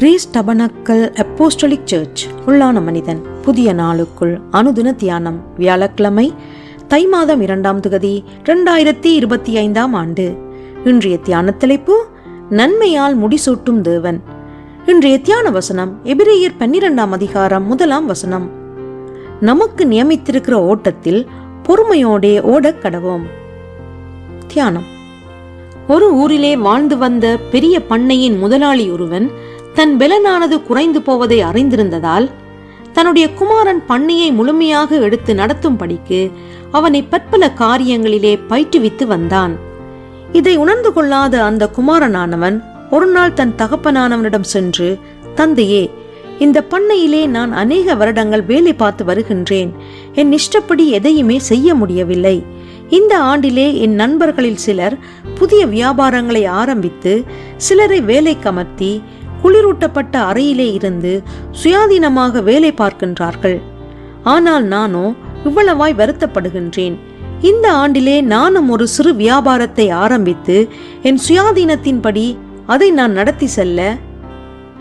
Grace tabernacle apostolic search உள்ளான மனிதன். புதிய நாளுக்குள் அனுதின தியானம் வியாழக்கிழமை தை மாதம் இரண்டாம் தொகுதி இரண்டாயிரத்தி இருபத்தி ஐந்தாம் ஆண்டு. இன்றைய தியான தலைப்பு நன்மையால் முடிசூட்டும் தேவன். இன்றைய தியான வசனம் எபிரேயர் பன்னிரெண்டாம் அதிகாரம் முதலாம் வசனம். நமக்கு நியமித்திருக்கிற ஓட்டத்தில் பொறுமையோடே ஓடக் கடவோம். தியானம். ஒரு ஊரிலே வாழ்ந்து வந்த பெரிய பண்ணையின் முதலாளி ஒருவன் தன் பெலனானது குறைந்து போவதை அறிந்திருந்ததால் தன்னுடைய குமாரன் பண்ணையை முழுமையாக எடுத்து நடத்தும்படிக்கு அவனை பற்பல காரியங்களிலே பயிற்றுவித்து வந்தான். இதை உணர்ந்து கொள்ளாத அந்த குமாரனானவன் ஒரு நாள் தன் தகப்பனானவனிடம் சென்று தந்தையே இந்த பண்ணையிலே நான் அநேக வருடங்கள் வேலை பார்த்து வருகின்றேன். என் இஷ்டப்படி எதையுமே செய்ய முடியவில்லை. இந்த ஆண்டிலே என் நண்பர்களில் சிலர் புதிய வியாபாரங்களை ஆரம்பித்து சிலரை வேலை கமர்த்தி குளிரூட்டப்பட்ட அறையிலே இருந்து சுயாதீனமாக வேலை பார்க்கின்றார்கள். ஆனால் நானோ இவ்வளவாய் வருத்தப்படுகின்றேன். இந்த ஆண்டிலே நானும் ஒரு சிறு வியாபாரத்தை ஆரம்பித்து என் சுயாதீனத்தின்படி அதை நான் நடத்தி செல்ல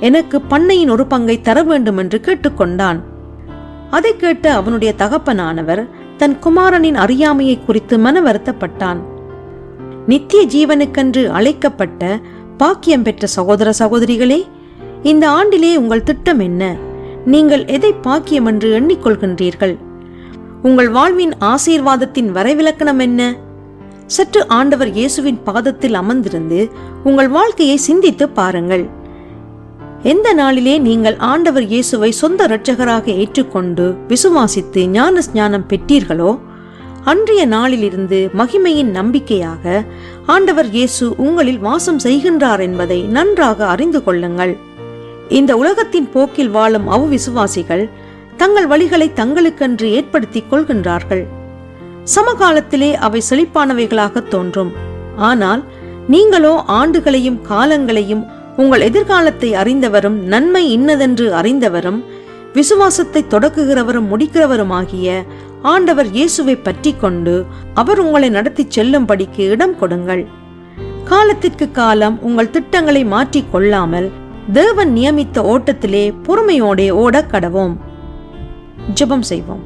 எனக்கு பண்ணையின் ஒரு பங்கை தர வேண்டும் என்று கேட்டுக்கொண்டான். அதை கேட்ட அவனுடைய தகப்பனானவர் தன் குமாரனின் அறியாமையை குறித்து மன வருத்தப்பட்டான் நித்திய ஜீவனுக்கென்று அழைக்கப்பட்ட பாக்கியம் பெற்ற சகோதர சகோதரிகளே இந்த ஆண்டிலே உங்கள் திட்டம் என்ன? நீங்கள் எதை பாக்கியம் என்று எண்ணிக்கொள்கின்றீர்கள்? உங்கள் வாழ்வின் ஆசீர்வாதத்தின் வரைவிலக்கணம் என்ன? சற்று ஆண்டவர் இயேசுவின் பாதத்தில் அமர்ந்திருந்து உங்கள் வாழ்க்கையை சிந்தித்து பாருங்கள். எந்த நாளிலே நீங்கள் ஆண்டவர் இயேசுவை சொந்த இரட்சகராக ஏற்றுக்கொண்டு விசுவாசித்து ஞான ஸ்ஞானம் பெற்றீர்களோ அன்றைய நாளிலிருந்து மகிமையின் நம்பிக்கையாக ஆண்டவர் இயேசு உங்களில் வாசம் செய்கின்றார் என்பதை நன்றாக அறிந்து கொள்ளுங்கள். இந்த உலகத்தின் போக்கில் வாழும் அவ்விசுவாசிகள் தங்கள் வழிகளை தங்களுக்கென்று ஏற்படுத்திக் கொள்கின்றார்கள். சமகாலத்திலே அவை செழிப்பானவைகளாக தோன்றும். ஆனால் நீங்களோ ஆண்டுகளையும் காலங்களையும் உங்கள் எதிர்காலத்தை அறிந்தவரும் நன்மை இன்னதென்று அறிந்தவரும் விசுவாசத்தை தொடக்குகிறவரும் முடிக்கிறவருமாகிய ஆண்டவர் இயேசுவை பற்றி கொண்டு அவர் உங்களை நடத்தி செல்லும்படிக்கு இடம் கொடுங்கள். காலத்திற்கு காலம் உங்கள் திட்டங்களை மாற்றிக் கொள்ளாமல் தேவன் நியமித்த ஓட்டத்திலே பொறுமையோடே ஓடக் கடவோம். ஜெபம் செய்வோம்.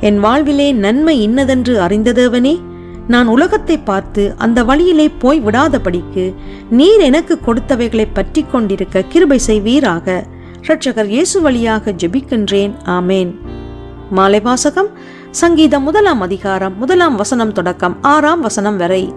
என் வாழ்விலே நன்மை இன்னதென்று அறிந்த தேவனே நான் உலகத்தை பார்த்து அந்த வழியிலே போய் விடாதபடிக்கு நீர் எனக்கு கொடுத்தவைகளை பற்றி கொண்டிருக்க கிருபை செய்வீராக. இரட்சகர் இயேசு வழியாக ஜெபிக்கின்றேன். ஆமேன். மாலை வாசகம் சங்கீதம் முதலாம் அதிகாரம் முதலாம் வசனம் தொடக்கம் ஆறாம் வசனம் வரை.